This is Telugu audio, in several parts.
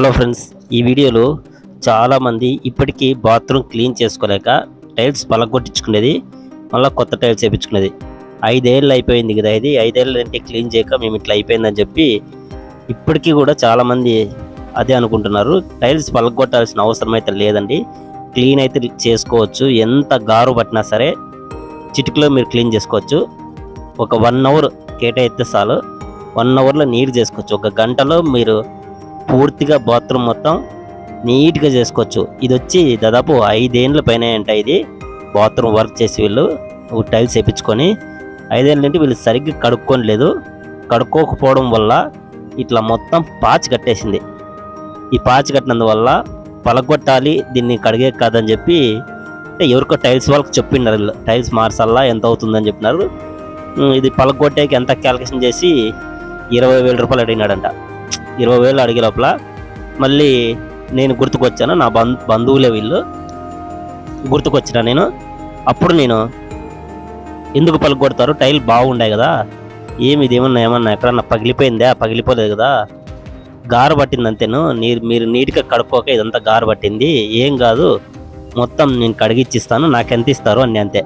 హలో ఫ్రెండ్స్ ఈ వీడియోలో చాలామంది ఇప్పటికీ బాత్రూమ్ క్లీన్ చేసుకోలేక టైల్స్ పలగొట్టించుకునేది మళ్ళీ కొత్త టైల్స్ వేయించుకునేది ఐదేళ్ళు అయిపోయింది కదా ఇది ఐదేళ్ళు అంటే క్లీన్ చేయక మేము ఇట్లా అయిపోయిందని చెప్పి ఇప్పటికీ కూడా చాలామంది అదే అనుకుంటున్నారు. టైల్స్ పలగొట్టాల్సిన అవసరం అయితే లేదండి. క్లీన్ అయితే చేసుకోవచ్చు. ఎంత గారు పట్టినా సరే చిటికలో మీరు క్లీన్ చేసుకోవచ్చు. ఒక వన్ అవర్ కేటాయిస్తే చాలు. వన్ అవర్లో నీరు చేసుకోవచ్చు. ఒక గంటలో మీరు పూర్తిగా బాత్రూమ్ మొత్తం నీట్గా చేసుకోవచ్చు. ఇది వచ్చి దాదాపు ఐదేళ్ళ పైన అంట ఇది. బాత్రూమ్ వర్క్ చేసి వీళ్ళు టైల్స్ వేయించుకొని ఐదేళ్ళ నుండి వీళ్ళు సరిగ్గా కడుక్కోలేదు కడుక్కోకపోవడం వల్ల ఇట్లా మొత్తం పాచి కట్టేసింది. ఈ పాచి కట్టినందువల్ల పలగొట్టాలి దీన్ని కడిగే కాదని చెప్పి అంటే ఎవరికో టైల్స్ వాళ్ళకి చెప్పినారు వీళ్ళు. టైల్స్ మార్చల్లా ఎంత అవుతుందని చెప్పినారు. ఇది పలగొట్టేకి ఎంత క్యాల్కులేషన్ చేసి ఇరవై వేల రూపాయలు అడిగినాడంట. ఇరవై వేలు అడిగే లోపల మళ్ళీ నేను గుర్తుకొచ్చాను నా బంధు బంధువులే వీళ్ళు. గుర్తుకొచ్చిన నేను. అప్పుడు నేను ఎందుకు పలుకొడతారు టైల్ బాగుండే కదా. ఏమి ఇది ఏమన్నా ఏమన్నా ఎక్కడన్నా పగిలిపోయిందా? పగిలిపోలేదు కదా. గారు పట్టింది అంతేను. నీరు మీరు నీట్గా కడుక్కోక ఇదంతా గారు పట్టింది. ఏం కాదు. మొత్తం నేను కడిగిచ్చిస్తాను. నాకు ఎంత ఇస్తారు? అని అంతే.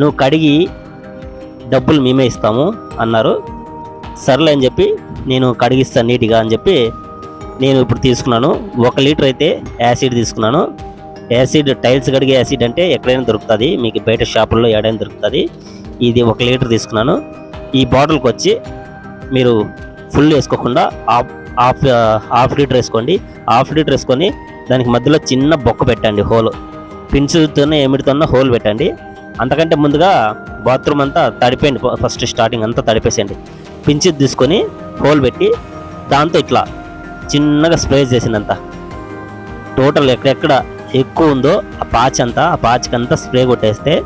నువ్వు కడిగి డబ్బులు మేమే ఇస్తాము అన్నారు. సర్లే అని చెప్పి నేను కడిగిస్తాను నీట్గా అని చెప్పి నేను ఇప్పుడు తీసుకున్నాను. ఒక లీటర్ అయితే యాసిడ్ తీసుకున్నాను. యాసిడ్ టైల్స్ కడిగే యాసిడ్ అంటే ఎక్కడైనా దొరుకుతుంది. మీకు బయట షాపుల్లో ఎక్కడైనా దొరుకుతుంది. ఇది ఒక లీటర్ తీసుకున్నాను. ఈ బాటిల్కి వచ్చి మీరు ఫుల్ వేసుకోకుండా హాఫ్ హాఫ్ హాఫ్ లీటర్ వేసుకోండి. హాఫ్ లీటర్ వేసుకొని దానికి మధ్యలో చిన్న బొక్క పెట్టండి హోల్. పిన్సుతోనే ఏమిటితోనో హోల్ పెట్టండి. అంతకంటే ముందుగా బాత్రూమ్ అంతా తడిపేయండి ఫస్ట్ స్టార్టింగ్ అంతా తడిపేసేయండి. పించి తీసుకొని హోల్ పెట్టి దాంతో ఇట్లా చిన్నగా స్ప్రే చేసిందంతా. టోటల్ ఎక్కడెక్కడ ఎక్కువ ఉందో ఆ పాచ్ అంతా ఆ పాచ్కి అంతా స్ప్రే కొట్టేస్తే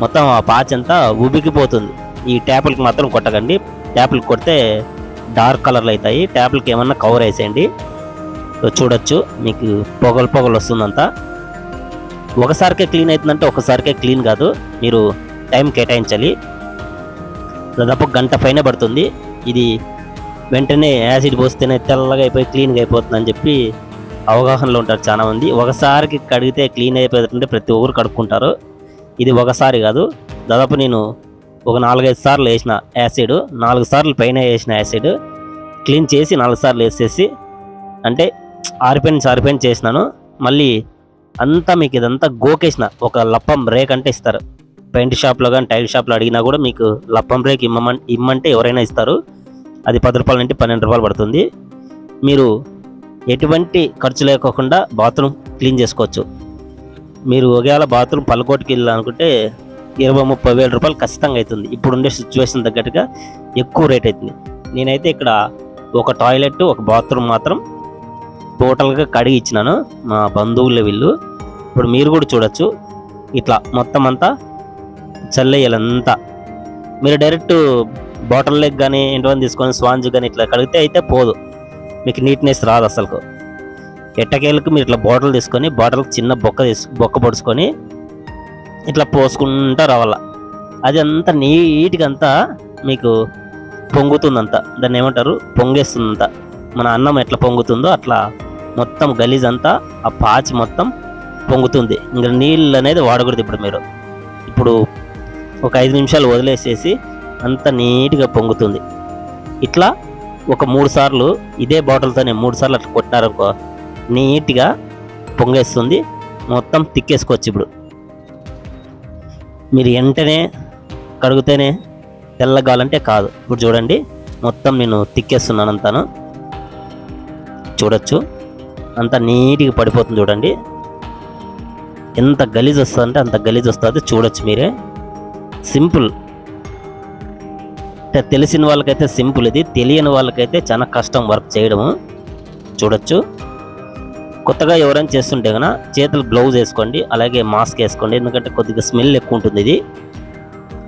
మొత్తం ఆ పాచ్ అంతా ఉబికిపోతుంది. ఈ ట్యాపులకి మాత్రం కొట్టకండి. ట్యాపులకి కొడితే డార్క్ కలర్లు అవుతాయి. ట్యాపులకి ఏమన్నా కవర్ వేసేయండి. చూడొచ్చు మీకు పొగలు పొగలు వస్తుందంతా. ఒకసారికే క్లీన్ అవుతుందంటే ఒకసారికే క్లీన్ కాదు. మీరు టైం కేటాయించాలి. దాదాపు గంట పైన పడుతుంది. ఇది వెంటనే యాసిడ్ పోస్తేనే తెల్లగా అయిపోయి క్లీన్గా అయిపోతుంది అని చెప్పి అవగాహనలో ఉంటారు చాలామంది. ఒకసారికి కడిగితే క్లీన్ అయిపోతుంటే ప్రతి ఒక్కరు కడుక్కుంటారు. ఇది ఒకసారి కాదు. దాదాపు నేను ఒక నాలుగైదు సార్లు వేసిన యాసిడ్ నాలుగు సార్లు పైన వేసిన యాసిడ్ క్లీన్ చేసి నాలుగు సార్లు వేసేసి అంటే ఆరిపోయిన ఆరిపోయిన చేసినాను. మళ్ళీ అంతా మీకు ఇదంతా గోకేసిన ఒక లప్పం రేక్ అంటే ఇస్తారు. పెయింట్ షాప్లో కానీ టైల్ షాప్లో అడిగినా కూడా మీకు లప్పం రేక్ ఇమ్మమన్ ఇమ్మంటే ఎవరైనా ఇస్తారు. అది పది రూపాయల నుండి పన్నెండు రూపాయలు పడుతుంది. మీరు ఎటువంటి ఖర్చు లేకోకుండా బాత్రూమ్ క్లీన్ చేసుకోవచ్చు. మీరు ఒకవేళ బాత్రూమ్ పల్లకోటికి వెళ్ళాలనుకుంటే ఇరవై ముప్పై వేల రూపాయలు ఖచ్చితంగా అవుతుంది. ఇప్పుడుండే సిచ్యువేషన్ తగ్గట్టుగా ఎక్కువ రేట్ అవుతుంది. నేనైతే ఇక్కడ ఒక టాయిలెట్ ఒక బాత్రూమ్ మాత్రం టోటల్గా కడిగి ఇచ్చినాను. మా బంధువుల వీళ్ళు. ఇప్పుడు మీరు కూడా చూడొచ్చు. ఇట్లా మొత్తం అంతా చల్లేయాలంతా మీరు డైరెక్ట్ బాటిల్ లెగ్ కానీ ఇంట్లో తీసుకొని స్వాంజ్ కానీ ఇట్లా కడిగితే అయితే పోదు. మీకు నీట్నెస్ రాదు అసలుకు. ఎట్టకేళ్ళకు మీరు ఇట్లా బాటిల్ తీసుకొని బాటిల్కి చిన్న బొక్క తీసు బొక్క పొడుచుకొని ఇట్లా పోసుకుంటా రావాల. అది అంతా నీట్గా అంతా మీకు పొంగుతుందంతా. దాన్ని ఏమంటారు? పొంగేస్తుందంతా. మన అన్నం ఎట్లా పొంగుతుందో అట్లా మొత్తం గలీజ్ అంతా ఆ పాచి మొత్తం పొంగుతుంది. ఇంకా నీళ్ళు అనేది వాడకూడదు ఇప్పుడు మీరు. ఇప్పుడు ఒక ఐదు నిమిషాలు వదిలేసేసి అంత నీట్గా పొంగుతుంది. ఇట్లా ఒక మూడు సార్లు ఇదే బాటిల్తోనే మూడు సార్లు అట్లా కొట్టినారనుకో నీట్గా పొంగేస్తుంది. మొత్తం తిక్కేసుకోవచ్చు ఇప్పుడు. మీరు వెంటనే కడుగుతేనే తెల్లగాలంటే కాదు. ఇప్పుడు చూడండి మొత్తం నేను తిక్కేస్తున్నాను అంతాను. చూడొచ్చు. అంత నీట్గా పడిపోతుంది చూడండి. ఎంత గలీజ్ వస్తుందంటే అంత గలీజ్ వస్తుంది. చూడొచ్చు మీరే. సింపుల్. అంటే తెలిసిన వాళ్ళకైతే సింపుల్ ఇది. తెలియని వాళ్ళకైతే చాలా కష్టం వర్క్ చేయడము. చూడొచ్చు. కొత్తగా ఎవరైనా చేస్తుంటే కనుక చేతులు గ్లౌజ్ వేసుకోండి అలాగే మాస్క్ వేసుకోండి. ఎందుకంటే కొద్దిగా స్మెల్ ఎక్కువ ఉంటుంది ఇది.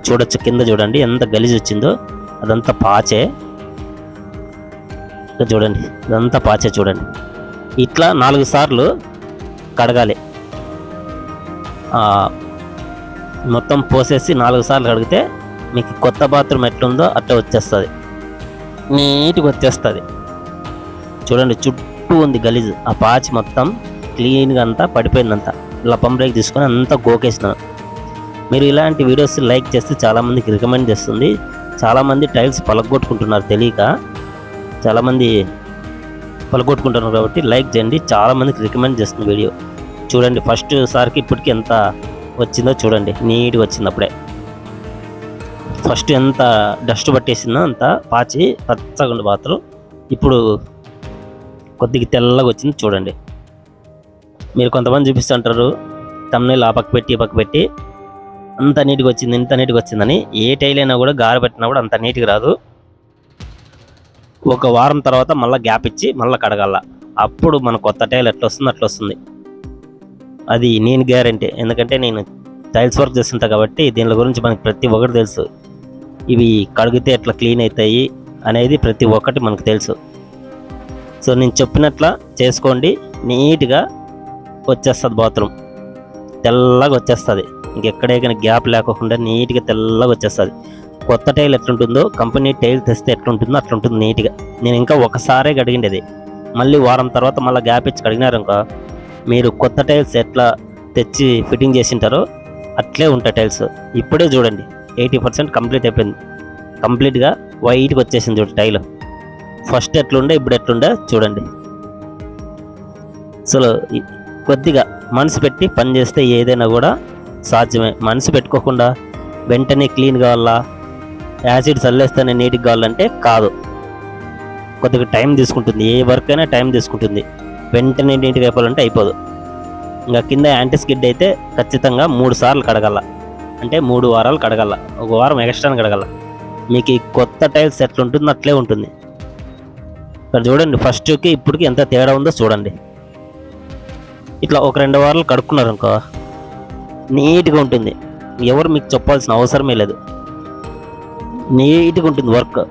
చూడొచ్చు కింద చూడండి ఎంత గలీజ్ వచ్చిందో. అదంతా పాచే. చూడండి ఇదంతా పాచే చూడండి. ఇట్లా నాలుగు సార్లు కడగాలి. మొత్తం పోసేసి నాలుగు సార్లు కడిగితే మీకు కొత్త బాత్రూమ్ ఎట్లుందో అట్లా వచ్చేస్తుంది. నీట్గా వచ్చేస్తుంది. చూడండి చుట్టూ ఉంది గలీజ్. ఆ పాచి మొత్తం క్లీన్గా అంతా పడిపోయిందంతా. ఇలా బ్రేక్ తీసుకొని అంతా గోకేసినాను మీరు ఇలాంటి వీడియోస్ లైక్ చేస్తే చాలామందికి రికమెండ్ చేస్తుంది. చాలామంది టైల్స్ పలగొట్టుకుంటున్నారు తెలియక. చాలామంది పలగొట్టుకుంటున్నారు కాబట్టి లైక్ చేయండి. చాలామందికి రికమెండ్ చేస్తుంది వీడియో. చూడండి ఫస్ట్ సార్కి ఇప్పటికీ ఎంత వచ్చిందో చూడండి నీట్గా వచ్చింది అప్పుడే. ఫస్ట్ ఎంత డస్ట్ పట్టేసిందో అంత పాచి పచ్చగా ఉండే ఇప్పుడు కొద్దిగా తెల్లగా వచ్చింది చూడండి. మీరు కొంతమంది చూపిస్తుంటారు తమ్నీళ్ళు ఆ పక్క పెట్టి ఈ పక్క పెట్టి అంత నీట్గా వచ్చింది ఇంత నీట్గా వచ్చిందని. ఏ టైల్ అయినా కూడా గారు పెట్టినా కూడా అంత నీట్గా రాదు. ఒక వారం తర్వాత మళ్ళీ గ్యాప్ ఇచ్చి మళ్ళీ కడగాల. అప్పుడు మన కొత్త టైల్ ఎట్లా వస్తుంది అట్లా వస్తుంది. అది నేను గ్యారంటీ ఎందుకంటే నేను టైల్స్ వర్క్ చేస్తుంటా కాబట్టి దీని గురించి మనకి ప్రతి ఒక్కటి తెలుసు. ఇవి కడిగితే ఎట్లా క్లీన్ అవుతాయి అనేది ప్రతి ఒక్కటి మనకు తెలుసు. సో నేను చెప్పినట్ల చేసుకోండి. నీట్గా వచ్చేస్తుంది బాత్రూమ్. తెల్లగా వచ్చేస్తుంది. ఇంకెక్కడే కానీ గ్యాప్ లేకుండా నీట్గా తెల్లగా వచ్చేస్తుంది. కొత్త టైల్ ఎట్లుంటుందో కంపెనీ టైల్ తెస్తే ఎట్లుంటుందో అట్లుంటుంది నీట్గా. నేను ఇంకా ఒకసారే కడిగిండేది. మళ్ళీ వారం తర్వాత మళ్ళీ గ్యాప్ ఇచ్చి కడిగినారు ఇంకా మీరు కొత్త టైల్స్ ఎట్లా తెచ్చి ఫిట్టింగ్ చేసింటారో అట్లే ఉంటాయి టైల్స్. ఇప్పుడే చూడండి ఎయిటీ పర్సెంట్ కంప్లీట్ అయిపోయింది. కంప్లీట్గా వైట్గా వచ్చేసింది చూడండి టైల్. ఫస్ట్ ఎట్లుండే ఇప్పుడు ఎట్లుండే చూడండి. అసలు కొద్దిగా మనసు పెట్టి పని చేస్తే ఏదైనా కూడా సాధ్యమే. మనసు పెట్టుకోకుండా వెంటనే క్లీన్ కావాలా యాసిడ్ చల్లేస్తేనే నీట్గా కావాలంటే కాదు. కొద్దిగా టైం తీసుకుంటుంది ఏ వర్క్ అయినా టైం తీసుకుంటుంది. వెంటనే నీట్గా అయిపోవాలంటే అయిపోదు. ఇంకా కింద యాంటీ స్కిడ్ అయితే ఖచ్చితంగా మూడు సార్లు కడగల. అంటే మూడు వారాలు కడగల. ఒక వారం ఎక్స్ట్రా కడగల. మీకు ఈ కొత్త టైల్స్ ఎట్లా ఉంటుందో అట్లే ఉంటుంది. ఇక్కడ చూడండి ఫస్ట్కి ఇప్పటికి ఎంత తేడా ఉందో చూడండి. ఇట్లా ఒక రెండు వారాలు కడుక్కున్నారు అనుకో నీట్గా ఉంటుంది. ఎవరు మీకు చెప్పాల్సిన అవసరమే లేదు. నీట్గా ఉంటుంది వర్క్.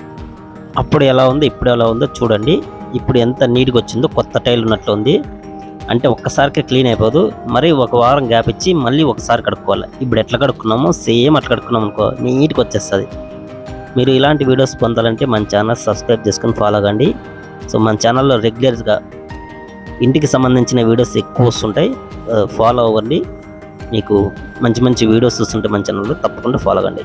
అప్పుడు ఎలా ఉందో ఇప్పుడు ఎలా ఉందో చూడండి. ఇప్పుడు ఎంత నీట్గా వచ్చిందో కొత్త టైల్ ఉన్నట్లు ఉంది. అంటే ఒక్కసారికే క్లీన్ అయిపోదు. మరి ఒక వారం గ్యాప్ ఇచ్చి మళ్ళీ ఒకసారి కడుక్కోవాలి. ఇప్పుడు ఎట్లా కడుక్కున్నామో సేమ్ అట్లా కడుక్కున్నాం అనుకో నీట్గా వచ్చేస్తుంది. మీరు ఇలాంటి వీడియోస్ పొందాలంటే మన ఛానల్ సబ్స్క్రైబ్ చేసుకుని ఫాలో కండి సో మన ఛానల్లో రెగ్యులర్గా ఇంటికి సంబంధించిన వీడియోస్ ఎక్కువ వస్తుంటాయి. ఫాలో అవ్వండి. మీకు మంచి మంచి వీడియోస్ వస్తుంటాయి మన ఛానల్లో తప్పకుండా ఫాలో కండి